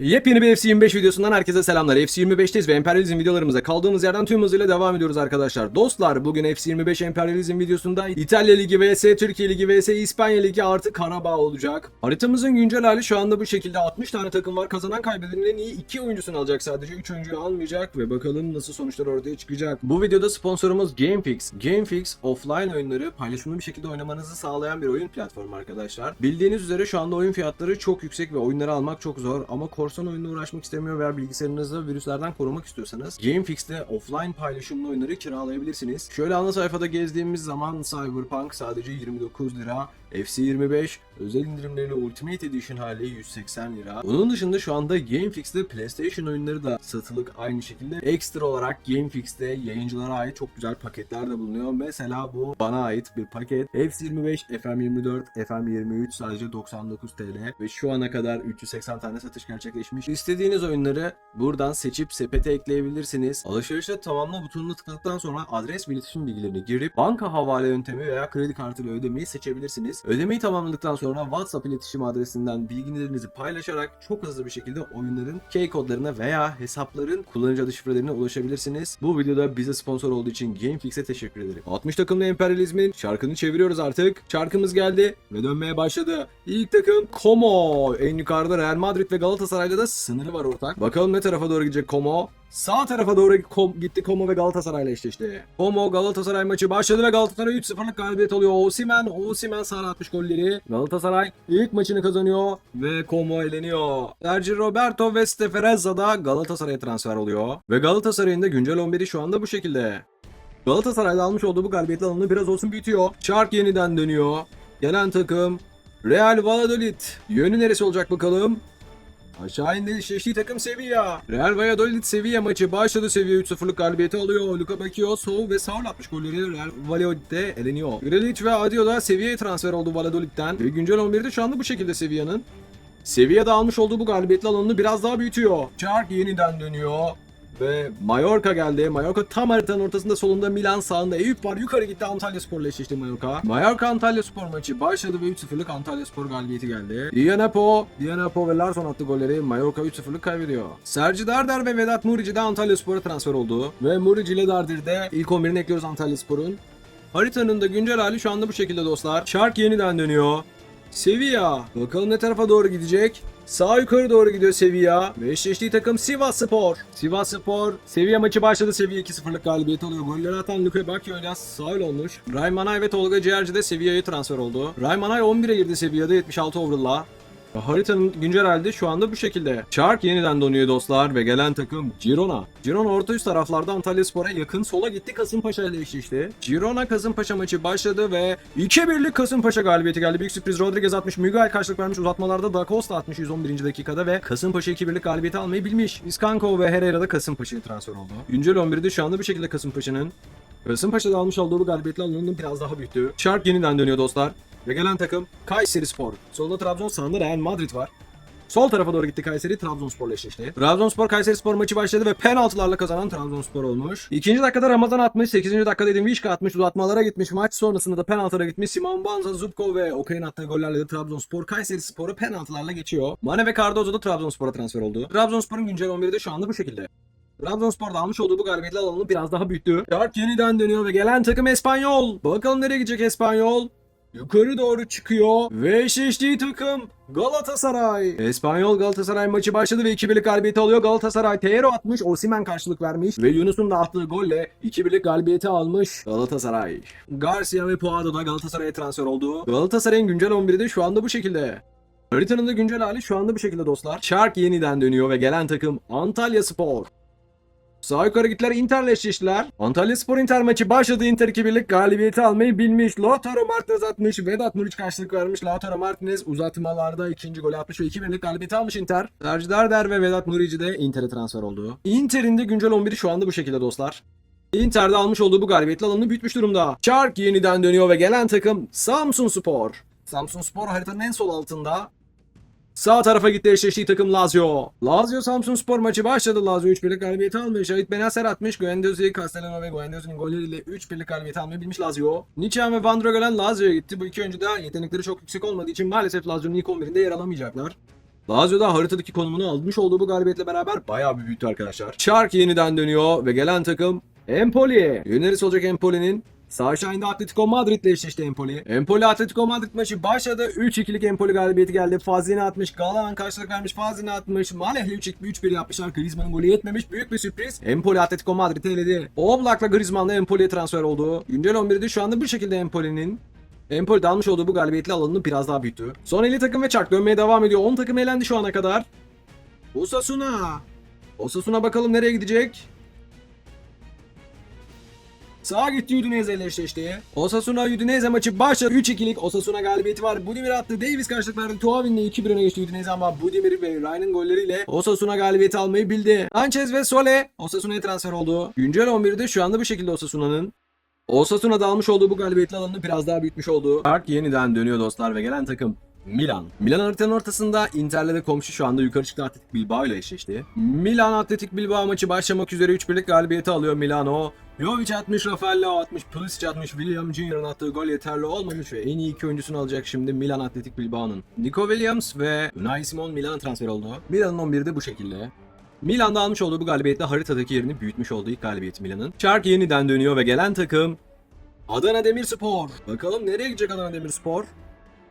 Yepyeni bir FC25 videosundan herkese selamlar. FC25'teyiz ve Emperyalizm videolarımıza kaldığımız yerden tüm hızıyla devam ediyoruz arkadaşlar. Dostlar bugün FC25 Emperyalizm videosunda İtalya Ligi vs Türkiye Ligi vs İspanya Ligi artı Karabağ olacak. Haritamızın güncel hali şu anda bu şekilde 60 tane takım var. Kazanan kaybedenin en iyi 2 oyuncusunu alacak sadece 3 oyuncuyu almayacak ve bakalım nasıl sonuçlar ortaya çıkacak. Bu videoda sponsorumuz GameFix. GameFix offline oyunları paylaşımlı bir şekilde oynamanızı sağlayan bir oyun platformu arkadaşlar. Bildiğiniz üzere şu anda oyun fiyatları çok yüksek ve oyunları almak çok zor ama korsan oyunla uğraşmak istemiyor veya bilgisayarınızı virüslerden korumak istiyorsanız GameFix'te offline paylaşımlı oyunları kiralayabilirsiniz. Şöyle ana sayfada gezdiğimiz zaman Cyberpunk sadece 29 lira, FC25 özel indirimleriyle Ultimate Edition hali 180 lira. Onun dışında şu anda GameFix'te PlayStation oyunları da satılık aynı şekilde. Ekstra olarak GameFix'te yayıncılara ait çok güzel paketler de bulunuyor. Mesela bu bana ait bir paket. FC25, FM24, FM23 sadece 99 TL ve şu ana kadar 380 tane satış gerçekleşmiş. İstediğiniz oyunları buradan seçip sepete ekleyebilirsiniz. Alışverişte tamamla butonuna tıkladıktan sonra adres ve iletişim bilgilerini girip banka havale yöntemi veya kredi kartıyla ödemeyi seçebilirsiniz. Ödemeyi tamamladıktan sonra WhatsApp iletişim adresinden bilgilerinizi paylaşarak çok hızlı bir şekilde oyunların key kodlarına veya hesapların kullanıcı adı şifrelerine ulaşabilirsiniz. Bu videoda bize sponsor olduğu için GameFix'e teşekkür ederim. 60 takımlı emperyalizmin şarkını çeviriyoruz artık. Şarkımız geldi ve dönmeye başladı. İlk takım Como. En yukarıda Real Madrid ve Galatasaray'la da sınırı var ortak. Bakalım ne tarafa doğru gidecek Como. Sağ tarafa doğru gitti Como ve Galatasaray'la eşleşti. Como Galatasaray maçı başladı ve Galatasaray 3-0'lık galibiyet alıyor. Osimhen, Osimhen sana atmış golleri. Galatasaray ilk maçını kazanıyor ve Como eleniyor. Sergio Roberto ve Steferezza da Galatasaray'a transfer oluyor. Ve Galatasaray'ın da güncel 11'i şu anda bu şekilde. Galatasaray'da almış olduğu bu galibiyetle alanını biraz olsun büyütüyor. Çark yeniden dönüyor. Gelen takım Real Valladolid. Yönü neresi olacak bakalım? Aşağı indi eşleştiği takım Sevilla. Real Valladolid Sevilla maçı başladı. Sevilla 3-0'lık galibiyeti alıyor. Luka Bacchio, Sol ve Saul atmış golleri Real Valladolid'de eleniyor. Grealish ve Adio da Sevilla'ya transfer oldu Valladolid'den. Ve güncel 11'de şu anda bu şekilde Sevilla'nın. Sevilla'da almış olduğu bu galibiyetle alanını biraz daha büyütüyor. Çark yeniden dönüyor. Ve Mallorca geldi. Mallorca tam haritanın ortasında solunda Milan sağında Eyüp var. Yukarı gitti Antalya Spor'la eşleşti Mallorca. Mallorca Antalya Spor maçı başladı ve 3-0'lık Antalya Spor galibiyeti geldi. Dianapo, Dianapo ve Larson attı golleri. Mallorca 3-0'lık kaybediyor. Sergi Darder ve Vedat Murici de Antalya Spor'a transfer oldu. Ve Murici ile Darder'de ilk 11'ini ekliyoruz Antalya Spor'un. Haritanın da güncel hali şu anda bu şekilde dostlar. Shark yeniden dönüyor. Sevilla. Bakalım ne tarafa doğru gidecek. Sağ yukarı doğru gidiyor Sevilla. Ve eşleştiği takım Sivas Spor. Sivas Spor. Sevilla maçı başladı. Sevilla 2-0'lık galibiyet alıyor. Golleri atan Luka ile sahil olmuş. Raymanay ve Tolga Ciğerci de Sevilla'ya transfer oldu. Raymanay 11'e girdi Sevilla'da 76 overall'la. Haritanın güncel halde şu anda bu şekilde. Çark yeniden donuyor dostlar ve gelen takım Girona. Girona orta üst taraflarda Antalya Spor'a yakın sola gitti Kasımpaşa ile eşleşti. Girona Kasımpaşa maçı başladı ve 2-1'lik Kasımpaşa galibiyeti geldi. Büyük sürpriz Rodriguez atmış, Miguel karşılık vermiş uzatmalarda Da Costa atmış 111. dakikada ve Kasımpaşa 2-1'lik galibiyeti almayı bilmiş. Iskanko ve Herrera da Kasımpaşa'ya transfer oldu. Güncel 11'de şu anda bu şekilde Kasımpaşa'nın Kasımpaşa'da almış olduğu bu galibiyetle alanını biraz daha büyüttü. Shark yeniden dönüyor dostlar. Ve gelen takım Kayseri Spor. Solda Trabzon sağında Real Madrid var. Sol tarafa doğru gitti Kayseri Trabzonspor'la eşleşti. Trabzonspor Kayseri Spor maçı başladı ve penaltılarla kazanan Trabzonspor olmuş. İkinci dakikada Ramazan atmış, 8. dakikada Edin Vişka atmış, uzatmalara gitmiş. Maç sonrasında da penaltılara gitmiş. Simon Banza, Zubko ve Okay'ın attığı gollerle de Trabzonspor Kayseri Spor'u penaltılarla geçiyor. Mane ve Cardozo da Trabzonspor'a transfer oldu. Trabzonspor'un güncel 11'i de şu anda bu şekilde. Trabzonspor'da almış olduğu bu galibiyetle alanını biraz daha büyüttü. Shark yeniden dönüyor ve gelen takım Espanyol. Bakalım nereye gidecek Espanyol? Yukarı doğru çıkıyor ve eşleştiği takım Galatasaray. Espanyol Galatasaray maçı başladı ve 2-1'lik galibiyeti alıyor. Galatasaray Tero atmış, Osimhen karşılık vermiş ve Yunus'un da attığı golle 2-1'lik galibiyeti almış Galatasaray. Garcia ve Puado da Galatasaray'a transfer oldu. Galatasaray'ın güncel 11'i de şu anda bu şekilde. Haritanın da güncel hali şu anda bu şekilde dostlar. Shark yeniden dönüyor ve gelen takım Antalya Spor. Sağ yukarı gittiler Inter'le eşleştiler. Antalya Spor Inter maçı başladı. Inter 2-1'lik galibiyeti almayı bilmiş. Lautaro Martinez atmış. Vedat Muriç karşılık vermiş. Lautaro Martinez uzatmalarda ikinci golü atmış ve 2-1'lik galibiyeti almış Inter. Sergi Darder ve Vedat Murici de Inter'e transfer oldu. Inter'in de güncel 11'i şu anda bu şekilde dostlar. Inter'de almış olduğu bu galibiyetle alanını büyütmüş durumda. Shark yeniden dönüyor ve gelen takım Samsun Spor. Samsun Spor haritanın en sol altında. Sağ tarafa gitti eşleştiği takım Lazio. Lazio Samsun Spor maçı başladı. Lazio 3-1'lik galibiyeti almış. Şahit Benacer atmış. Guendouzi, Castellano ve Guendouzi'nin golleriyle 3-1'lik galibiyeti almayı bilmiş Lazio. Nichan ve Van Drogelen Lazio'ya gitti. Bu iki oyuncu da yetenekleri çok yüksek olmadığı için maalesef Lazio'nun ilk 11'inde yer alamayacaklar. Lazio da haritadaki konumunu almış olduğu bu galibiyetle beraber bayağı bir büyüttü arkadaşlar. Şark yeniden dönüyor ve gelen takım Empoli. Yönerisi olacak Empoli'nin. Sağ şahinde Atletico Madrid ile eşleşti Empoli. Empoli Atletico Madrid maçı başladı. 3-2'lik Empoli galibiyeti geldi. Fazlini atmış. Galahan karşılık vermiş. Fazlini atmış. Maleh'le 3-1 yapmışlar. Griezmann'ın golü yetmemiş. Büyük bir sürpriz. Empoli Atletico Madrid'i eledi. Oblak'la Griezmann'la Empoli'ye transfer oldu. Güncel 11'de şu anda bir şekilde Empoli'nin Empoli almış olduğu bu galibiyetle alanını biraz daha büyüttü. Son 50 takım ve çark dönmeye devam ediyor. 10 takım elendi şu ana kadar. Osasuna. Osasuna bakalım nereye gidecek? Sağa gitti Udinese ile eşleşti. Osasuna Udinese maçı başladı. 3-2'lik Osasuna galibiyeti var. Budimir attı. Davis karşılık verdi. Tuavin'le 2-1 öne geçti Udinese ama Budimir ve Ryan'ın golleriyle Osasuna galibiyeti almayı bildi. Sanchez ve Sole Osasuna'ya transfer oldu. Güncel 11'de şu anda bu şekilde Osasuna'nın Osasuna'da almış olduğu bu galibiyetle alanını biraz daha büyütmüş oldu. Park yeniden dönüyor dostlar ve gelen takım Milan. Milan haritanın ortasında Inter'le de komşu şu anda yukarı çıktı Atletik Bilbao ile eşleşti. Milan Atletik Bilbao maçı başlamak üzere 3-1'lik galibiyeti alıyor Milano. Jovic atmış, Rafael Leao atmış, Pulisic atmış, William Junior'ın attığı gol yeterli olmamış ve en iyi iki oyuncusunu alacak şimdi Milan Atletik Bilbao'nun. Nico Williams ve Unai Simon Milan transfer oldu. Milan'ın 11'i de bu şekilde. Milan'da almış olduğu bu galibiyetle haritadaki yerini büyütmüş olduğu ilk galibiyeti Milan'ın. Şark yeniden dönüyor ve gelen takım Adana Demirspor. Bakalım nereye gidecek Adana Demirspor?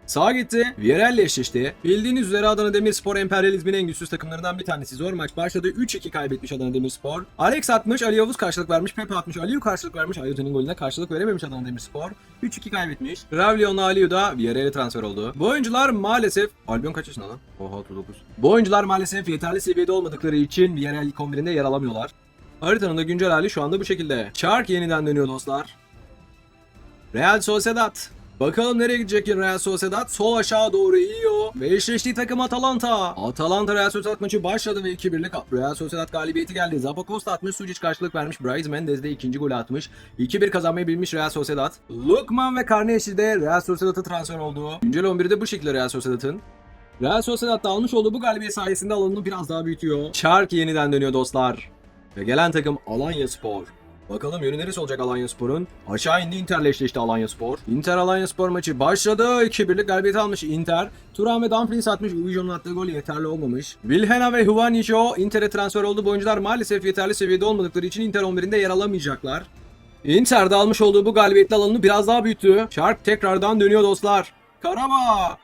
Sağa gitti. Vierel'le eşleşti. Bildiğiniz üzere Adana Demirspor emperyalizmin en güçsüz takımlarından bir tanesi. Zor maç başladı. 3-2 kaybetmiş Adana Demirspor. Alex atmış, Ali Yavuz karşılık vermiş. Pepe atmış, Aliyu karşılık vermiş. Ayutu'nun golüne karşılık verememiş Adana Demirspor. 3-2 kaybetmiş. Ravlion'la Aliyu da Vierel'e transfer oldu. Bu oyuncular maalesef... Albion kaç yaşında lan? Oha 39. Bu oyuncular maalesef yeterli seviyede olmadıkları için ilk 11'inde yer alamıyorlar. Haritanın da güncel hali şu anda bu şekilde. Çark yeniden dönüyor dostlar. Real Sociedad. Bakalım nereye gidecek Real Sociedad? Sol aşağı doğru iniyor. Ve eşleştiği takım Atalanta. Atalanta Real Sociedad maçı başladı ve 2-1'lik Real Sociedad galibiyeti geldi. Zapacosta atmış, Sucic karşılık vermiş. Bryce Mendez de ikinci golü atmış. 2-1 kazanmayı bilmiş Real Sociedad. Lukman ve Carnegie de Real Sociedad'a transfer oldu. Güncel 11'de bu şekilde Real Sociedad'ın. Real Sociedad'da almış olduğu bu galibiyet sayesinde alanını biraz daha büyütüyor. Çark yeniden dönüyor dostlar. Ve gelen takım Alanya Spor. Bakalım yönü neresi olacak Alanya Spor'un? Aşağı indi Inter'le eşleşti Alanya Spor. Inter Alanya Spor maçı başladı. 2-1'lik galibiyet almış Inter. Turan ve Dumfries atmış. Uvijon'un attığı gol yeterli olmamış. Wilhena ve Huvanicho Inter'e transfer oldu. Bu oyuncular maalesef yeterli seviyede olmadıkları için Inter 11'inde yer alamayacaklar. Inter'de almış olduğu bu galibiyetle alanını biraz daha büyüttü. Shark tekrardan dönüyor dostlar. Karabağ!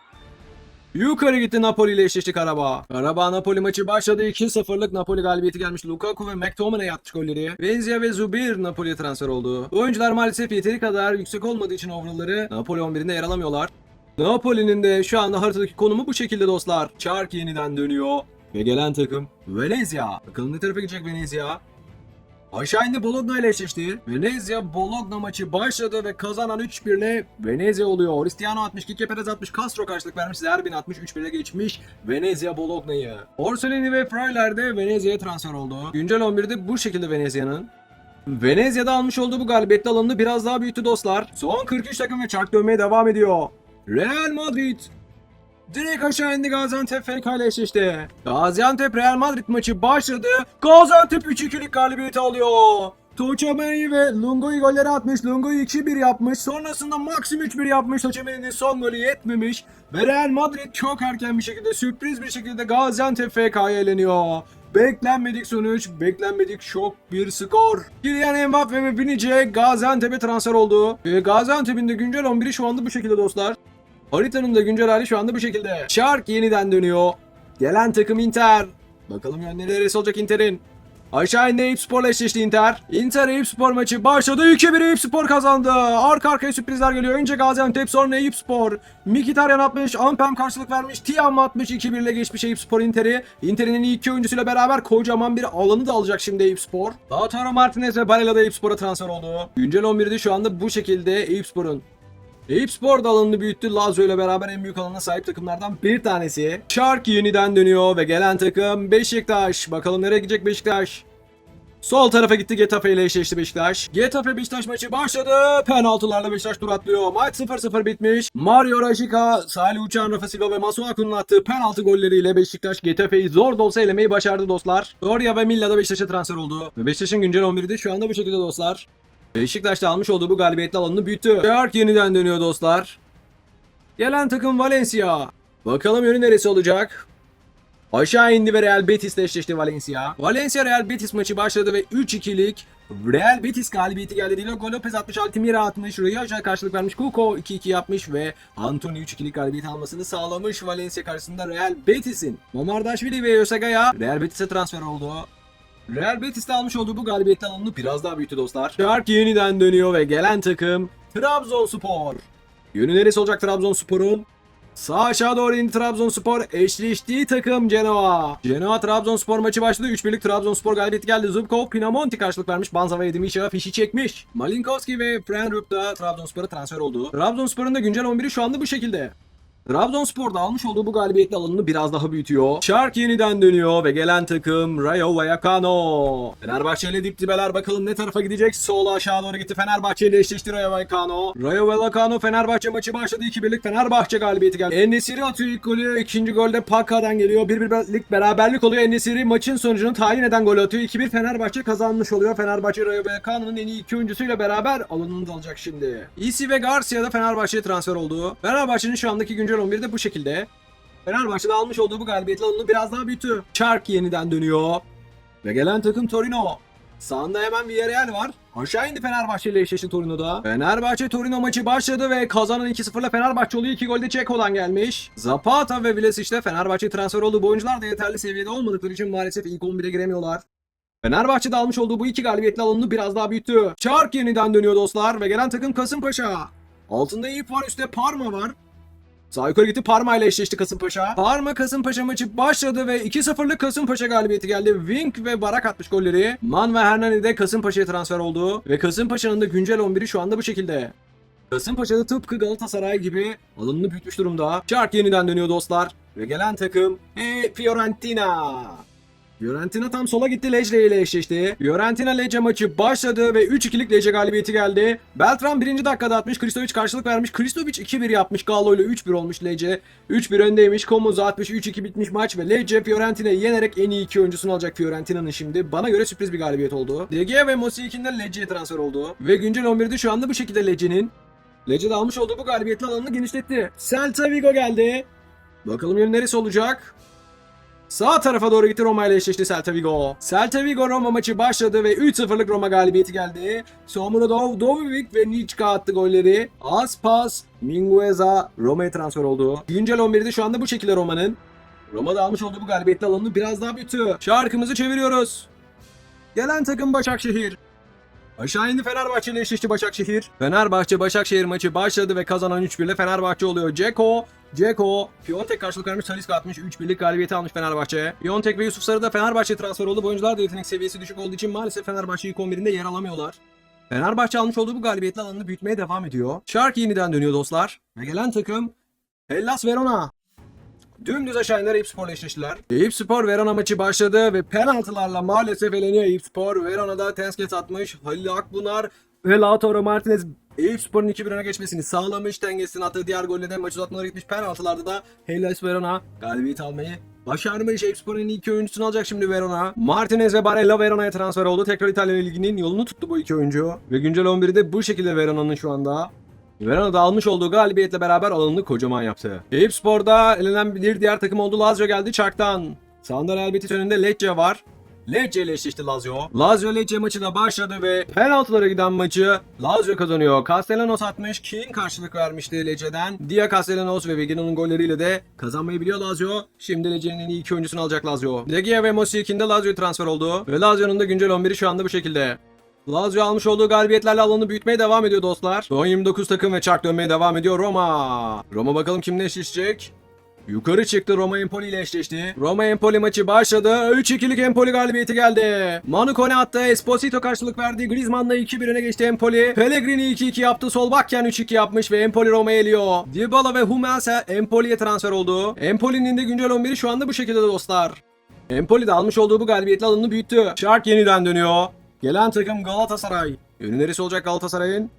Yukarı gitti Napoli ile eşleşti Karabağ. Karabağ Napoli maçı başladı. 2-0'lık Napoli galibiyeti gelmiş. Lukaku ve McTominay atmış golleri. Venzia ve Zubir Napoli'ye transfer oldu. Oyuncular maalesef yeteri kadar yüksek olmadığı için overall'ları Napoli 11'inde yer alamıyorlar. Napoli'nin de şu anda haritadaki konumu bu şekilde dostlar. Çark yeniden dönüyor. Ve gelen takım Venezia. Bakalım ne tarafa gidecek Venezia? Aşağı indi Bologna ile eşleşti. Venezia Bologna maçı başladı ve kazanan 3-1 ile Venezia oluyor. Cristiano atmış, Kike Perez atmış, Castro karşılık vermiş, Zerbin atmış, 3-1'e geçmiş Venezia Bologna'yı. Orsolini ve Freyler de Venezia'ya transfer oldu. Güncel 11'de bu şekilde Venezia'nın. Venezia'da almış olduğu bu galibiyetle alanını biraz daha büyüttü dostlar. Son 43 takım ve çark dönmeye devam ediyor. Real Madrid Direkt aşağı indi Gaziantep FK ile eşleşti. Gaziantep Real Madrid maçı başladı. Gaziantep 3-2'lik galibiyeti alıyor. Toçameni ve Lungo'yu golleri atmış. Lungo'yu 2-1 yapmış. Sonrasında Maxim 3-1 yapmış. Toçameni'nin son golü yetmemiş. Ve Real Madrid çok erken bir şekilde sürpriz bir şekilde Gaziantep FK'ya eleniyor. Beklenmedik sonuç, beklenmedik şok bir skor. Kylian Mbappe ve Vinice Gaziantep'e transfer oldu. Gaziantep'in de güncel 11'i şu anda bu şekilde dostlar. Haritanın da güncel hali şu anda bu şekilde. Shark yeniden dönüyor. Gelen takım Inter. Bakalım yönleri neresi olacak Inter'in. Aşağı indi Eyüp eşleşti Inter. Inter Eyüp maçı başladı. 2-1 Eyüp kazandı. Arka arkaya sürprizler geliyor. Önce Gaziantep sonra Eyüp Spor. Mkhitaryan atmış. Ampem karşılık vermiş. Tiam atmış. 2-1 ile geçmiş Eyüp Spor Inter'i. Inter'in iyi iki oyuncusuyla beraber kocaman bir alanı da alacak şimdi Eyüp Spor. Lautaro Martinez ve Barella da Eyüp transfer oldu. Güncel 11'de şu anda bu şekilde Eyüp. Eyüp Spor da büyüttü. Lazio ile beraber en büyük alana sahip takımlardan bir tanesi. Shark yeniden dönüyor ve gelen takım Beşiktaş. Bakalım nereye gidecek Beşiktaş? Sol tarafa gitti Getafe ile eşleşti Beşiktaş. Getafe Beşiktaş maçı başladı. Penaltılarla Beşiktaş tur atlıyor. Maç 0-0 bitmiş. Mario Rashica, Salih Uçan, Rafa Silva ve Masuaku'nun attığı penaltı golleriyle Beşiktaş Getafe'yi zor da olsa elemeyi başardı dostlar. Doria ve Milla da Beşiktaş'a transfer oldu. Ve Beşiktaş'ın güncel 11'i de şu anda bu şekilde dostlar. Beşiktaş'ta almış olduğu bu galibiyetle alanını büyüttü. Shark yeniden dönüyor dostlar. Gelen takım Valencia. Bakalım yönü neresi olacak? Aşağı indi ve Real Betis ile eşleşti Valencia. Valencia Real Betis maçı başladı ve 3-2'lik Real Betis galibiyeti geldi. Diego Lopez 60, Altimira atmış, Rüyaja karşılık vermiş, Kuko 2-2 yapmış ve Anthony 3-2'lik galibiyet almasını sağlamış Valencia karşısında Real Betis'in. Mamardashvili ve Yosagaya Real Betis'e transfer oldu. Real Betis'te almış olduğu bu galibiyet alanını biraz daha büyüttü dostlar. Şark yeniden dönüyor ve gelen takım Trabzonspor. Yönü neresi olacak Trabzonspor'un? Sağ aşağı doğru indi Trabzonspor. Eşleştiği takım Genoa. Genoa Trabzonspor maçı başladı. 3-1'lik Trabzonspor galibiyeti geldi. Zubkov, Pinamonti karşılık vermiş. Banza ve Edimişa fişi çekmiş. Malinkowski ve Prenrup da Trabzonspor'a transfer oldu. Trabzonspor'un da güncel 11'i şu anda bu şekilde. Trabzonspor'da almış olduğu bu galibiyetle alanını biraz daha büyütüyor. Şark yeniden dönüyor ve gelen takım Rayo Vallecano. Fenerbahçe ile dip dibeler bakalım ne tarafa gidecek. Sola aşağı doğru gitti. Fenerbahçe ile eşleşti Rayo Vallecano. Rayo Vallecano Fenerbahçe maçı başladı. 2-1'lik Fenerbahçe galibiyeti geldi. Enesiri atıyor ilk golü. İkinci golde Paka'dan geliyor. 1-1'lik beraberlik oluyor. Enesiri maçın sonucunu tayin eden gol atıyor. 2-1 Fenerbahçe kazanmış oluyor. Fenerbahçe Rayo Vallecano'nun en iyi iki oyuncusuyla beraber alanını da alacak şimdi. Isi ve Garcia da Fenerbahçe'ye transfer oldu. Fenerbahçe'nin şu andaki güncel 11'i de bu şekilde. Fenerbahçe'de almış olduğu bu galibiyetle alanını biraz daha büyüttü. Çark yeniden dönüyor. Ve gelen takım Torino. Sağında hemen Villarreal var. Aşağı indi Fenerbahçe ile eşleşti Torino'da. Fenerbahçe Torino maçı başladı ve kazanan 2-0'la Fenerbahçe oluyor. 2 golde Ceko'dan gelmiş. Zapata ve Vlasic de Fenerbahçe transfer oldu. Bu oyuncular da yeterli seviyede olmadıkları için maalesef ilk 11'e giremiyorlar. Fenerbahçe'de almış olduğu bu iki galibiyetle alanını biraz daha büyüttü. Çark yeniden dönüyor dostlar ve gelen takım Kasımpaşa. Altında Eyüp var üstte Parma var. Sağ yukarı gitti Parma ile eşleşti Kasımpaşa. Parma Kasımpaşa maçı başladı ve 2-0'lık Kasımpaşa galibiyeti geldi. Wink ve Barak atmış golleri. Man ve Hernani de Kasımpaşa'ya transfer oldu. Ve Kasımpaşa'nın da güncel 11'i şu anda bu şekilde. Kasımpaşa'da tıpkı Galatasaray gibi alanını büyütmüş durumda. Çark yeniden dönüyor dostlar. Ve gelen takım e Fiorentina. Fiorentina tam sola gitti Lecce ile eşleşti. Fiorentina Lecce maçı başladı ve 3-2'lik Lecce galibiyeti geldi. Beltran 1. dakikada atmış. Kristovic karşılık vermiş. Kristovic 2-1 yapmış. Gallo ile 3-1 olmuş Lecce. 3-1 öndeymiş. Komuzu atmış. 3-2 bitmiş maç ve Lecce Fiorentina'yı yenerek en iyi iki oyuncusunu alacak Fiorentina'nın şimdi. Bana göre sürpriz bir galibiyet oldu. De Gea ve Mosiekin de Lecce'ye transfer oldu. Ve güncel 11'de şu anda bu şekilde Lecce'nin. Lecce'de almış olduğu bu galibiyetle alanını genişletti. Celta Vigo geldi. Bakalım yönü neresi olacak? Sağ tarafa doğru gitti Roma ile eşleşti Celta Vigo. Celta Vigo Roma maçı başladı ve 3-0'lık Roma galibiyeti geldi. Somrodov, Dovivic ve Niçka attı golleri. Aspas, Mingueza Roma'ya transfer oldu. Güncel 11'de şu anda bu şekilde Roma'nın. Roma'da almış olduğu bu galibiyetli alanını biraz daha büyüttü. Şarkımızı çeviriyoruz. Gelen takım Başakşehir. Aşağı indi Fenerbahçe ile eşleşti Başakşehir. Fenerbahçe Başakşehir maçı başladı ve kazanan 3-1 ile Fenerbahçe oluyor. Ceko, Ceko, Piontek karşılık vermiş, Talisca atmış, 3-1'lik galibiyeti almış Fenerbahçe. Piontek ve Yusuf Sarı da Fenerbahçe transfer oldu. Bu oyuncular da yetenek seviyesi düşük olduğu için maalesef Fenerbahçe ilk 11'inde yer alamıyorlar. Fenerbahçe almış olduğu bu galibiyetle alanını büyütmeye devam ediyor. Shark yeniden dönüyor dostlar. Ve gelen takım Hellas Verona. Dümdüz aşağı iner Eyüp eşleştiler. Eyüp Verona maçı başladı ve penaltılarla maalesef eleniyor Eyüp. Verona'da Tensket atmış. Halil Akbunar ve Lautaro Martinez Eyüp Spor'un 2-1 öne geçmesini sağlamış. Tenges'in attığı diğer golle de maç uzatmalara gitmiş. Penaltılarda da Hellas Verona galibiyet almayı başarmış. Eyüp Spor'un iki oyuncusunu alacak şimdi Verona. Martinez ve Barella Verona'ya transfer oldu. Tekrar İtalya Ligi'nin yolunu tuttu bu iki oyuncu. Ve güncel 11'i de bu şekilde Verona'nın şu anda. Verona'da almış olduğu galibiyetle beraber alanını kocaman yaptı. Eyüp Spor'da elenen bir diğer takım oldu. Lazio geldi çarktan. Sağında Real Betis önünde Lecce var. Lecce ile eşleşti Lazio. Lazio Lecce maçı da başladı ve penaltılara giden maçı Lazio kazanıyor. Castellanos atmış. King karşılık vermişti Lecce'den. Dia Castellanos ve Vegina'nın golleriyle de kazanmayı biliyor Lazio. Şimdi Lecce'nin en iyi iki oyuncusunu alacak Lazio. De Gea ve Mosiekin de Lazio transfer oldu. Ve Lazio'nun da güncel 11'i şu anda bu şekilde. Lazio almış olduğu galibiyetlerle alanı büyütmeye devam ediyor dostlar. Son 29 takım ve çark dönmeye devam ediyor Roma. Roma bakalım kimle eşleşecek? Yukarı çıktı Roma Empoli ile eşleşti. Roma Empoli maçı başladı. 3-2'lik Empoli galibiyeti geldi. Manu Kone attı. Esposito karşılık verdi. Griezmann'la 2-1 öne geçti Empoli. Pellegrini 2-2 yaptı. Solbakken 3-2 yapmış ve Empoli Roma'ya eliyor. Dybala ve Hummels Empoli'ye transfer oldu. Empoli'nin de güncel 11'i şu anda bu şekilde dostlar. Empoli de almış olduğu bu galibiyetle alanını büyüttü. Shark yeniden dönüyor. Gelen takım Galatasaray. Yönü neresi olacak Galatasaray'ın?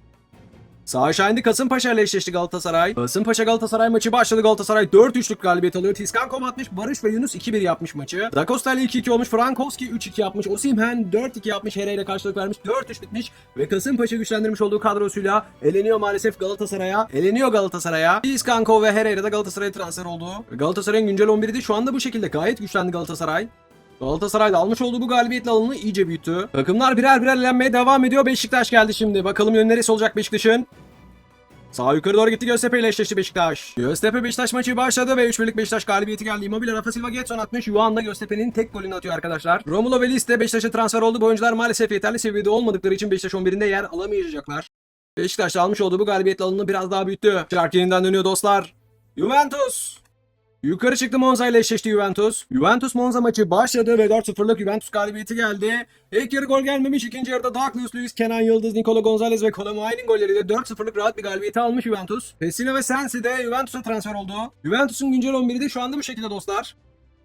Sağ aşağı indi Kasımpaşa ile eşleşti Galatasaray. Kasımpaşa Galatasaray maçı başladı. Galatasaray 4-3'lük galibiyet alıyor. Tiskankom atmış. Barış ve Yunus 2-1 yapmış maçı. Da Costa ile 2-2 olmuş. Frankowski 3-2 yapmış. Osimhen 4-2 yapmış. Here ile karşılık vermiş. 4-3 bitmiş. Ve Kasımpaşa güçlendirmiş olduğu kadrosuyla eleniyor maalesef Galatasaray'a. Eleniyor Galatasaray'a. Tiskanko ve Herrera da Galatasaray'a transfer oldu. Galatasaray'ın güncel 11'i de şu anda bu şekilde. Gayet güçlendi Galatasaray. Galatasaray da almış olduğu bu galibiyetle alanını iyice büyüttü. Takımlar birer birer elenmeye devam ediyor. Beşiktaş geldi şimdi. Bakalım yön neresi olacak Beşiktaş'ın. Sağ yukarı doğru gitti Göztepe ile eşleşti Beşiktaş. Göztepe Beşiktaş maçı başladı ve 3 birlik Beşiktaş galibiyeti geldi. Immobile Rafa Silva Getson atmış. Şu anda Göztepe'nin tek golünü atıyor arkadaşlar. Romulo ve Liste Beşiktaş'a transfer oldu. Bu oyuncular maalesef yeterli seviyede olmadıkları için Beşiktaş 11'inde yer alamayacaklar. Beşiktaş da almış olduğu bu galibiyetle alanını biraz daha büyüttü. Şark yeniden dönüyor dostlar. Juventus. Yukarı çıktı Monza ile eşleşti Juventus. Juventus Monza maçı başladı ve 4-0'lık Juventus galibiyeti geldi. İlk yarı gol gelmemiş. ikinci yarıda Douglas Luiz, Kenan Yıldız, Nikola Gonzalez ve Colomuani'nin golleriyle 4-0'lık rahat bir galibiyeti almış Juventus. Pessina ve Sensi de Juventus'a transfer oldu. Juventus'un güncel 11'i de şu anda bu şekilde dostlar.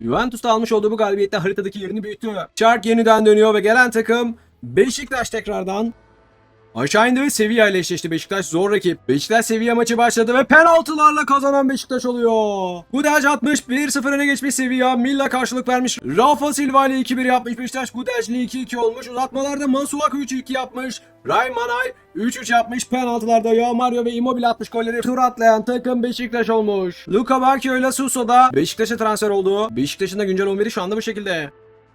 Juventus da almış olduğu bu galibiyette haritadaki yerini büyüttü. Çark yeniden dönüyor ve gelen takım Beşiktaş tekrardan. Aşağı indi ve Sevilla ile eşleşti Beşiktaş zor rakip. Beşiktaş Sevilla maçı başladı ve penaltılarla kazanan Beşiktaş oluyor. Gudaj atmış 1-0 öne geçmiş Sevilla. Milla karşılık vermiş. Rafa Silva ile 2-1 yapmış Beşiktaş. Gudaj ile 2-2 olmuş. Uzatmalarda Masuaku 3-2 yapmış. Raymanay 3-3 yapmış. Penaltılarda Joao Mario ve Immobile atmış golleri. Tur atlayan takım Beşiktaş olmuş. Luka Bacchio ile Suso da Beşiktaş'a transfer oldu. Beşiktaş'ın da güncel 11'i şu anda bu şekilde.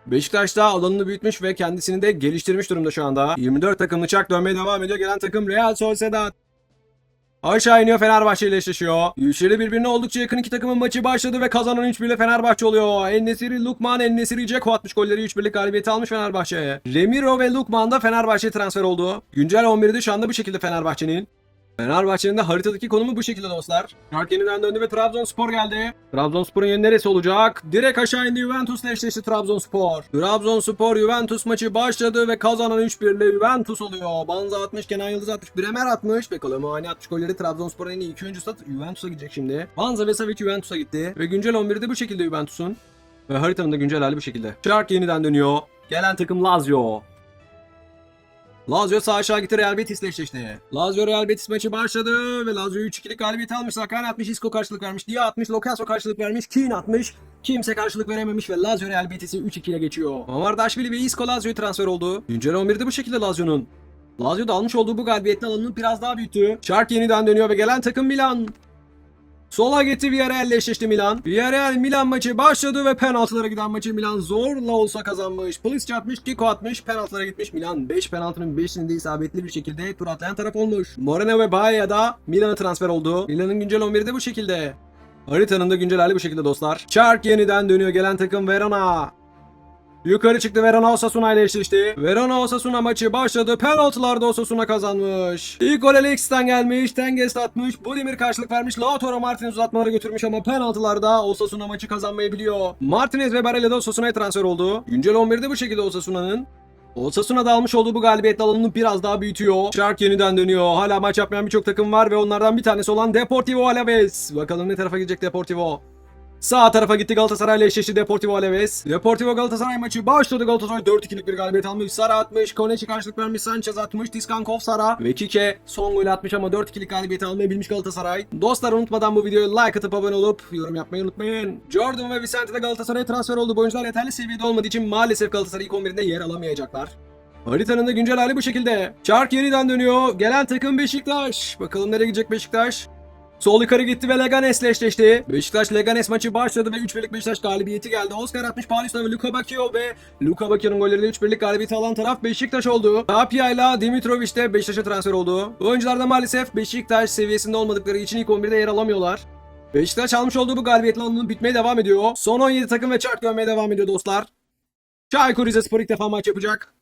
Beşiktaş da alanını büyütmüş ve kendisini de geliştirmiş durumda şu anda. 24 takımlı çak dönmeye devam ediyor. Gelen takım Real Sociedad. Aşağı iniyor Fenerbahçe ile eşleşiyor. Güçleri birbirine oldukça yakın iki takımın maçı başladı ve kazanan 3-1 ile Fenerbahçe oluyor. Ennesiri, Lukman, Ennesiri, Ceko atmış golleri 3-1'lik galibiyeti almış Fenerbahçe. Remiro ve Lukman da Fenerbahçe'ye transfer oldu. Güncel 11'i de şu anda bu şekilde Fenerbahçe'nin. Fenerbahçe'nin de haritadaki konumu bu şekilde dostlar. Şark yeniden döndü ve Trabzonspor geldi. Trabzonspor'un yeri neresi olacak? Direkt aşağı indi Juventus'la eşleşti Trabzonspor. Trabzonspor Juventus maçı başladı ve kazanan 3-1 ile Juventus oluyor. Banza atmış, Kenan Yıldız atmış, Bremer atmış ve Kolomuani atmış golleri Trabzonspor'un en iyi iki oyuncusu Juventus'a gidecek şimdi. Banza ve Savic Juventus'a gitti. Ve güncel 11'i de bu şekilde Juventus'un. Ve haritanın da güncel hali bu şekilde. Şark yeniden dönüyor. Gelen takım Lazio. Lazio sağ aşağı gitti Real Betis'le eşleşti. Lazio Real Betis maçı başladı ve Lazio 3-2'lik galibiyet almış. Sakan atmış, Isco karşılık vermiş, Dia atmış, Locaso karşılık vermiş, Keane atmış. Kimse karşılık verememiş ve Lazio Real Betis'i 3-2 ile geçiyor. Mamardashvili ve Isco Lazio'ya transfer oldu. Güncel 11'de bu şekilde Lazio'nun. Lazio da almış olduğu bu galibiyetle alanını biraz daha büyüttü. Şark yeniden dönüyor ve gelen takım Milan. Sola gitti Villarreal eşleşti Milan. Villarreal Milan maçı başladı ve penaltılara giden maçı Milan zorla olsa kazanmış. Polis atmış, Kiko atmış, penaltılara gitmiş. Milan 5 penaltının 5'ini de isabetli bir şekilde tur atlayan taraf olmuş. Moreno ve Baia da Milan'a transfer oldu. Milan'ın güncel 11'i de bu şekilde. Haritanın da güncel hali bu şekilde dostlar. Çark yeniden dönüyor gelen takım Verona. Yukarı çıktı Verona Osasuna ile eşleşti. Verona Osasuna maçı başladı. Penaltılarda Osasuna kazanmış. İlk gol Alexis'ten gelmiş. Tenges atmış. Budimir karşılık vermiş. Lautaro Martinez uzatmalara götürmüş ama penaltılarda Osasuna maçı kazanmayı biliyor. Martinez ve Barella da Osasuna'ya transfer oldu. Güncel 11'de bu şekilde Osasuna'nın. Osasuna da almış olduğu bu galibiyetle alanını biraz daha büyütüyor. Shark yeniden dönüyor. Hala maç yapmayan birçok takım var ve onlardan bir tanesi olan Deportivo Alaves. Bakalım ne tarafa gidecek Deportivo. Sağ tarafa gitti Galatasaray ile eşleşti Deportivo Alaves. Deportivo Galatasaray maçı başladı. Galatasaray 4-2'lik bir galibiyet almış. Sara atmış. Koneçi karşılık vermiş. Sanchez atmış. Tiskankov Sara. Ve Kike son golü atmış ama 4-2'lik galibiyeti almayı bilmiş Galatasaray. Dostlar unutmadan bu videoyu like atıp abone olup yorum yapmayı unutmayın. Jordan ve Vicente de Galatasaray'a transfer oldu. Bu oyuncular yeterli seviyede olmadığı için maalesef Galatasaray ilk 11'inde yer alamayacaklar. Haritanın da güncel hali bu şekilde. Çark yeniden dönüyor. Gelen takım Beşiktaş. Bakalım nereye gidecek Beşiktaş. Sol yukarı gitti ve Leganes'le eşleşti. Beşiktaş Leganes maçı başladı ve 3-1'lik Beşiktaş galibiyeti geldi. Oscar atmış Paris'te ve Luka Bacchio ve Luka Bacchio'nun golleriyle 3-1'lik galibiyeti alan taraf Beşiktaş oldu. Tapia ile Dimitrovic de Beşiktaş'a transfer oldu. Bu oyuncular da maalesef Beşiktaş seviyesinde olmadıkları için ilk 11'de yer alamıyorlar. Beşiktaş almış olduğu bu galibiyetle alanının bitmeye devam ediyor. Son 17 takım ve çark dönmeye devam ediyor dostlar. Çaykur Rizespor ilk defa maç yapacak.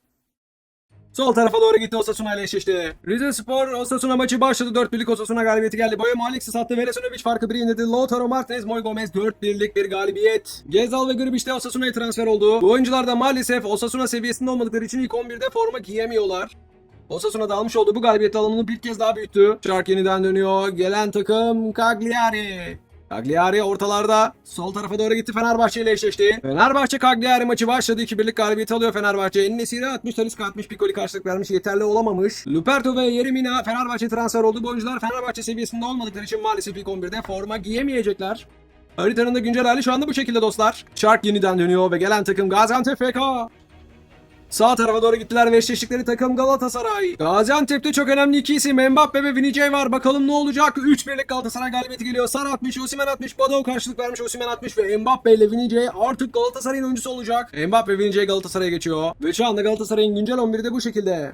Sol tarafa doğru gitti Osasuna ile eşleşti. Rize Spor Osasuna maçı başladı. 4-1'lik Osasuna galibiyeti geldi. Boya Maliksi sattı. Veresinovic farkı bir indirdi. Lautaro Martinez, Moy Gomez 4-1'lik bir galibiyet. Gezal ve Grbic de Osasuna'ya transfer oldu. Bu oyuncular da maalesef Osasuna seviyesinde olmadıkları için ilk 11'de forma giyemiyorlar. Osasuna da almış olduğu bu galibiyet alanını bir kez daha büyüttü. Şark yeniden dönüyor. Gelen takım Cagliari. Cagliari ortalarda. Sol tarafa doğru gitti Fenerbahçe ile eşleşti. Fenerbahçe Cagliari maçı başladı. 2 birlik galibiyet alıyor Fenerbahçe. Ennesiri 60, Talisca 60 Piccoli karşılık vermiş. Yeterli olamamış. Luperto ve Yerimina Fenerbahçe transfer oldu. Bu oyuncular Fenerbahçe seviyesinde olmadıkları için maalesef ilk 11'de forma giyemeyecekler. Haritanın da güncel hali şu anda bu şekilde dostlar. Shark yeniden dönüyor ve gelen takım Gaziantep FK. Sağ tarafa doğru gittiler ve eşleştikleri takım Galatasaray. Gaziantep'te çok önemli iki isim Mbappe ve Vinicius var. Bakalım ne olacak? 3 birlik Galatasaray galibiyeti geliyor. Sar atmış, Osimhen atmış, Badao karşılık vermiş, Osimhen atmış ve Mbappe ile Vinicius artık Galatasaray'ın oyuncusu olacak. Mbappe Vinicius Galatasaray'a geçiyor. Ve şu anda Galatasaray'ın güncel 11'i de bu şekilde.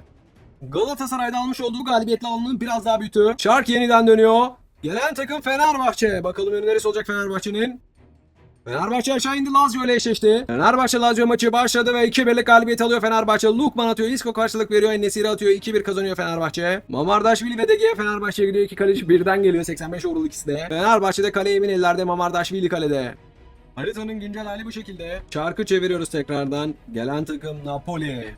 Galatasaray'da almış olduğu galibiyetle alanını biraz daha büyüttü. Şark yeniden dönüyor. Gelen takım Fenerbahçe. Bakalım önü neresi olacak Fenerbahçe'nin? Fenerbahçe aşağı indi Lazio ile eşleşti. Fenerbahçe Lazio maçı başladı ve 2-1'lik galibiyet alıyor Fenerbahçe. Lukman atıyor, Isco karşılık veriyor, Enesiri atıyor. 2-1 kazanıyor Fenerbahçe. Mamardaşvili ve DG Fenerbahçe'ye gidiyor. İki kaleci birden geliyor. 85 overall ikisi de. Fenerbahçe'de kale emin ellerde Mamardaşvili kalede. Haritanın güncel hali bu şekilde. Çarkı çeviriyoruz tekrardan. Gelen takım Napoli.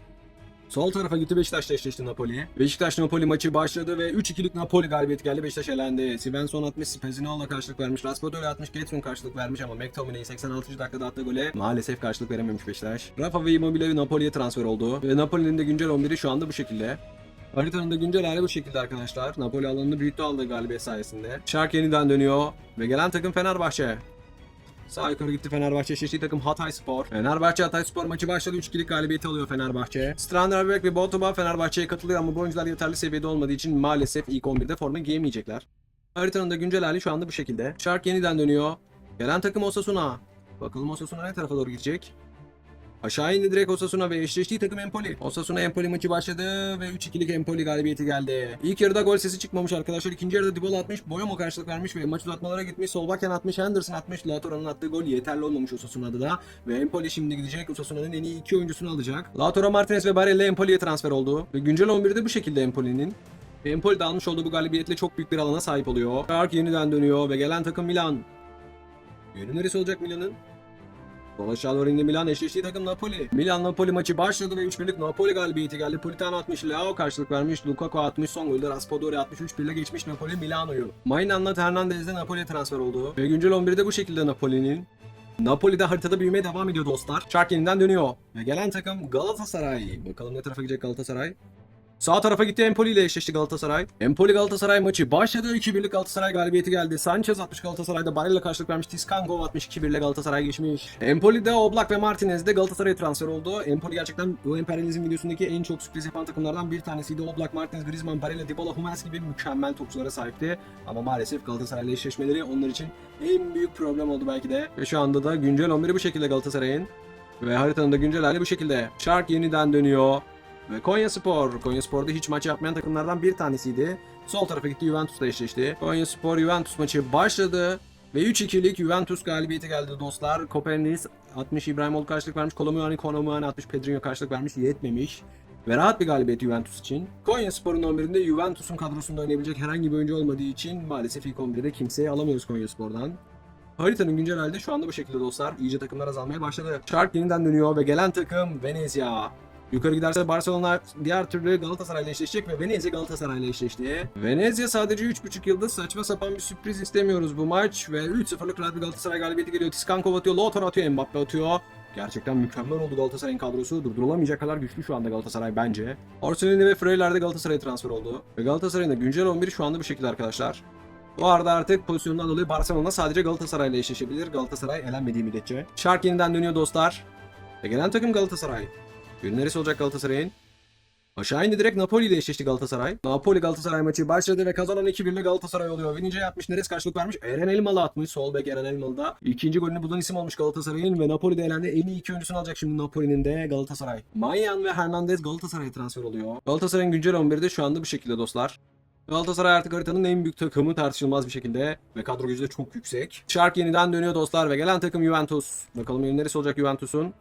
Sol tarafa gitti Beşiktaş'la eşleşti Napoli. Beşiktaş Napoli maçı başladı ve 3-2'lik Napoli galibiyeti geldi. Beşiktaş elendi. Svensson atmış, Spezino'la karşılık vermiş. Raspadori atmış, Getson karşılık vermiş ama McTominay 86. dakikada attığı gole maalesef karşılık verememiş Beşiktaş. Rafa ve Immobile Napoli'ye transfer oldu. Ve Napoli'nin de güncel 11'i şu anda bu şekilde. Haritanın da güncel hali bu şekilde arkadaşlar. Napoli alanını büyüttü aldığı galibiyet sayesinde. Şark yeniden dönüyor ve gelen takım Fenerbahçe. Sağ yukarı gitti Fenerbahçe. Eşleştiği takım Hatay Spor. Fenerbahçe Hatay Spor maçı başladı. 3-2'lik galibiyeti alıyor Fenerbahçe. Strander Bebek ve Botoba Fenerbahçe'ye katılıyor ama bu oyuncular yeterli seviyede olmadığı için maalesef ilk 11'de forma giyemeyecekler. Haritanın da güncel hali şu anda bu şekilde. Shark yeniden dönüyor. Gelen takım Osasuna. Bakalım Osasuna ne tarafa doğru gidecek? Aşağı indi direkt Osasuna ve eşleştiği takım Empoli. Osasuna Empoli maçı başladı ve 3-2'lik Empoli galibiyeti geldi. İlk yarıda gol sesi çıkmamış arkadaşlar. İkinci yarıda Dybala atmış, Boyamo karşılık vermiş ve maç uzatmalara gitmiş. Solbakken atmış, Henderson atmış. Lautoro'nun attığı gol yeterli olmamış Osasuna'da da. Ve Empoli şimdi gidecek. Osasuna'nın en iyi iki oyuncusunu alacak. Lautaro Martinez ve Barella Empoli'ye transfer oldu. Ve güncel 11'de bu şekilde Empoli'nin. Empoli de almış olduğu bu galibiyetle çok büyük bir alana sahip oluyor. Shark yeniden dönüyor ve gelen takım Milan. Yönü neresi olacak Milan'ın? Sol aşağı doğru indi Milan eşleştiği takım Napoli. Milan Napoli maçı başladı ve 3-1'lik Napoli galibiyeti geldi. Politano atmış, Leao karşılık vermiş, Lukaku atmış, son golde Raspadori atmış, 3-1 ile geçmiş Napoli Milano'yu. Mainan'la Hernandez de Napoli'ye transfer oldu. Ve güncel 11'de bu şekilde Napoli'nin. Napoli'de haritada büyümeye devam ediyor dostlar. Shark yeniden dönüyor. Ve gelen takım Galatasaray. Bakalım ne tarafa gidecek Galatasaray. Sağ tarafa gitti Empoli ile eşleşti Galatasaray. Empoli Galatasaray maçı başladı. 2-1'lik Galatasaray galibiyeti geldi. Sanchez atmış Galatasaray'da Barella karşılık vermiş. Tiskankov atmış 2-1 ile Galatasaray geçmiş. Empoli'de Oblak ve Martinez de Galatasaray'a transfer oldu. Empoli gerçekten bu emperyalizm videosundaki en çok sürpriz yapan takımlardan bir tanesiydi. Oblak, Martinez, Griezmann, Barella, Dybala, Hummels gibi mükemmel topçulara sahipti. Ama maalesef Galatasaray'la eşleşmeleri onlar için en büyük problem oldu belki de. Ve şu anda da güncel 11'i bu şekilde Galatasaray'ın. Ve haritanın da güncel hali bu şekilde. Shark yeniden dönüyor. Ve Konya Spor. Konya Spor'da hiç maç yapmayan takımlardan bir tanesiydi. Sol tarafa gitti Juventus'la eşleşti. Konya Spor Juventus maçı başladı. Ve 3-2'lik Juventus galibiyeti geldi dostlar. Kopernic 60 İbrahimoğlu karşılık vermiş. Kolomuani Konomuani 60 Pedrinho karşılık vermiş. Yetmemiş. Ve rahat bir galibiyet Juventus için. Konya Spor'un 11'inde Juventus'un kadrosunda oynayabilecek herhangi bir oyuncu olmadığı için maalesef ilk 11'de kimseyi alamıyoruz Konya Spor'dan. Haritanın güncel halde şu anda bu şekilde dostlar. İyice takımlar azalmaya başladı. Shark yeniden dönüyor ve gelen takım Venezia. Yukarı giderse Barcelona diğer türlü Galatasaray'la eşleşecek ve Venezia Galatasaray'la eşleşti. Venezia sadece 3.5 yıldız saçma sapan bir sürpriz istemiyoruz bu maç ve 3-0'lık rahat bir Galatasaray galibiyeti geliyor. Tiskankov atıyor, Lautaro atıyor, Mbappe atıyor. Gerçekten mükemmel oldu Galatasaray'ın kadrosu. Durdurulamayacak kadar güçlü şu anda Galatasaray bence. Orsolini ve Freyler de Galatasaray'a transfer oldu. Ve Galatasaray'ın da güncel 11'i şu anda bu şekilde arkadaşlar. Bu arada artık pozisyondan dolayı Barcelona sadece Galatasaray'la eşleşebilir. Galatasaray elenmediği müddetçe. Shark yeniden dönüyor dostlar. Ve gelen takım Galatasaray. Yönü neresi olacak Galatasaray'ın? Aşağı indi direkt Napoli ile eşleşti Galatasaray. Napoli Galatasaray maçı başladı ve kazanan 2-1 ile Galatasaray oluyor. Vinicius atmış, Neres karşılık vermiş. Eren Elmalı atmış. Sol bek Eren Elmalı da. İkinci golünü bulan isim olmuş Galatasaray'ın ve Napoli'de elendi. En iyi iki oyuncusunu alacak şimdi Napoli'nin de Galatasaray. Mayan ve Hernandez Galatasaray'a transfer oluyor. Galatasaray'ın güncel 11'de şu anda bu şekilde dostlar. Galatasaray artık haritanın en büyük takımı tartışılmaz bir şekilde ve kadro gücü de çok yüksek. Shark yeniden dönüyor dostlar ve gelen takım Juventus. Bakalım yönü neresi olacak Juventus'un?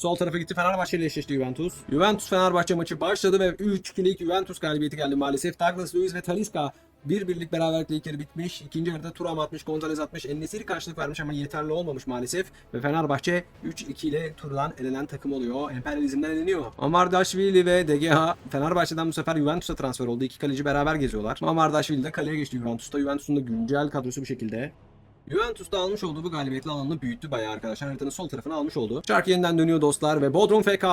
Sol tarafa gitti Fenerbahçe ile eşleşti Juventus. Juventus Fenerbahçe maçı başladı ve 3-2'lik Juventus galibiyeti geldi maalesef. Douglas Luiz ve Talisca bir birlik beraberlikle ilk yarı bitmiş. İkinci yarıda Turam atmış, Gonzalez atmış. Ennesiri karşılık vermiş ama yeterli olmamış maalesef. Ve Fenerbahçe 3-2 ile turdan elenen takım oluyor. Emperyalizmden eleniyor. Mamardashvili ve DGH Fenerbahçe'den bu sefer Juventus'a transfer oldu. İki kaleci beraber geziyorlar. Mamardashvili de kaleye geçti Juventus'ta. Juventus'un da güncel kadrosu bu şekilde. Juventus'ta almış olduğu bu galibiyetle alanını büyüttü bayağı arkadaşlar. Haritanın sol tarafına almış oldu. Çark yeniden dönüyor dostlar ve Bodrum FK.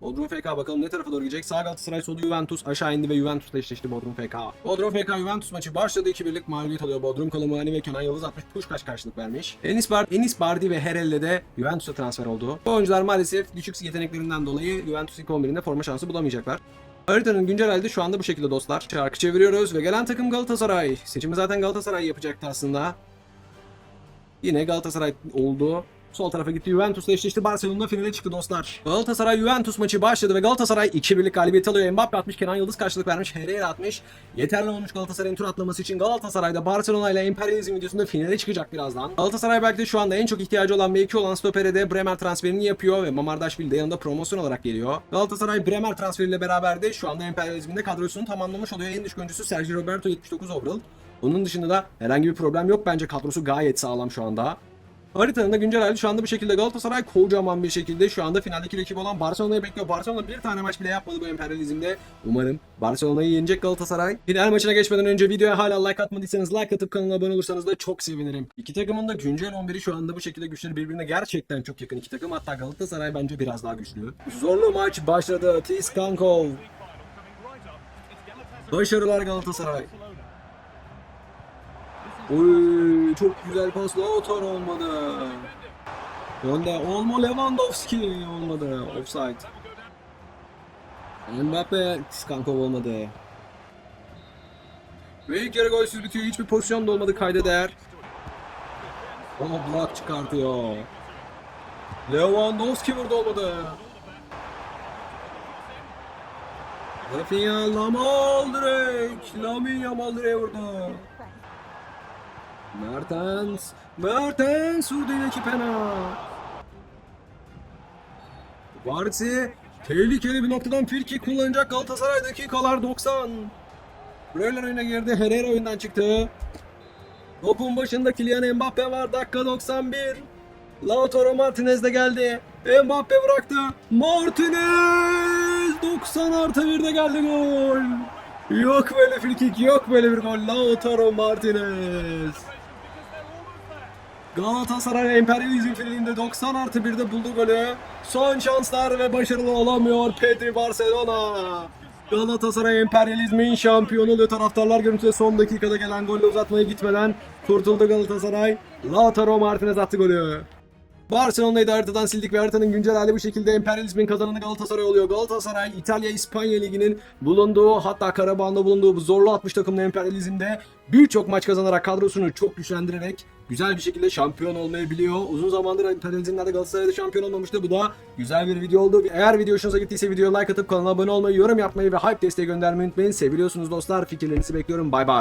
Bodrum FK bakalım ne tarafa doğru gidecek. Sağ Galatasaray solu Juventus aşağı indi ve Juventus'la eşleşti Bodrum FK. Bodrum FK Juventus maçı başladı. 2-1'lik mağlubiyet alıyor. Bodrum Kolomani ve Kenan Yıldız 60 Puşkaş karşılık vermiş. Enis, Bar Enis Bardi ve Herelle de Juventus'a transfer oldu. Bu oyuncular maalesef düşük yeteneklerinden dolayı Juventus ilk 11'inde forma şansı bulamayacaklar. Haritanın güncel halde şu anda bu şekilde dostlar. Çarkı çeviriyoruz ve gelen takım Galatasaray. Seçimi zaten Galatasaray yapacaktı aslında. Yine Galatasaray oldu. Sol tarafa gitti Juventus'la eşleşti. Barcelona finale çıktı dostlar. Galatasaray Juventus maçı başladı ve Galatasaray 2-1'lik galibiyet alıyor. Mbappe atmış, Kenan Yıldız karşılık vermiş, Herrera atmış. Yeterli olmuş Galatasaray'ın tur atlaması için Galatasaray'da Barcelona ile Imperializm videosunda finale çıkacak birazdan. Galatasaray belki de şu anda en çok ihtiyacı olan mevki olan stopere de Bremer transferini yapıyor ve Mamardaşvili de yanında promosyon olarak geliyor. Galatasaray Bremer transferiyle beraber de şu anda Imperializm'in de kadrosunu tamamlamış oluyor. En düşük oyuncusu Sergio Roberto 79 overall. Onun dışında da herhangi bir problem yok. Bence kadrosu gayet sağlam şu anda. Haritanın da güncel hali şu anda bu şekilde Galatasaray kocaman bir şekilde şu anda finaldeki rakip olan Barcelona'yı bekliyor. Barcelona bir tane maç bile yapmadı bu emperyalizmde. Umarım Barcelona'yı yenecek Galatasaray. Final maçına geçmeden önce videoya hala like atmadıysanız like atıp kanala abone olursanız da çok sevinirim. İki takımın da güncel 11'i şu anda bu şekilde güçleri birbirine gerçekten çok yakın iki takım. Hatta Galatasaray bence biraz daha güçlü. Zorlu maç başladı. Tiskankov. Başarılar Galatasaray. Oy çok güzel pas Lautaro olmadı. Önde Olmo Lewandowski olmadı. Offside. Mbappe Skankov olmadı. Ve ilk yarı golsüz bitiyor. Hiçbir pozisyon da olmadı kayda değer. Oh block çıkartıyor. Lewandowski vurdu olmadı. Rafinha Lamal direkt. Lamin Yamal direğe vurdu. Mertens. Mertens iki pena. Varzi tehlikeli bir noktadan firki kullanacak Galatasaray dakikalar 90. Breuer oyuna girdi. Herrera oyundan çıktı. Topun başında Kylian Mbappe var. Dakika 91. Lautaro Martinez de geldi. Mbappe bıraktı. Martinez 90 artı 1'de geldi gol. Yok böyle frikik yok böyle bir gol. Lautaro Martinez. Galatasaray Emperyalizm finalinde 90 artı 1'de buldu golü. Son şanslar ve başarılı olamıyor Pedri Barcelona. Galatasaray Emperyalizmin şampiyonu oluyor. Taraftarlar görüntüde son dakikada gelen golle uzatmaya gitmeden kurtuldu Galatasaray. Lautaro Martinez attı golü. Barcelona'yı da haritadan sildik ve haritanın güncel hali bu şekilde emperyalizmin kazananı Galatasaray oluyor. Galatasaray İtalya İspanya Ligi'nin bulunduğu hatta Karabağ'ında bulunduğu bu zorlu 60 takımlı emperyalizmde birçok maç kazanarak kadrosunu çok güçlendirerek güzel bir şekilde şampiyon olmayı biliyor. Uzun zamandır emperyalizmlerde Galatasaray'da şampiyon olmamıştı. Bu da güzel bir video oldu. Eğer video hoşunuza gittiyse videoya like atıp kanala abone olmayı, yorum yapmayı ve hype desteği göndermeyi unutmayın. Seviliyorsunuz dostlar. Fikirlerinizi bekliyorum. Bay bay.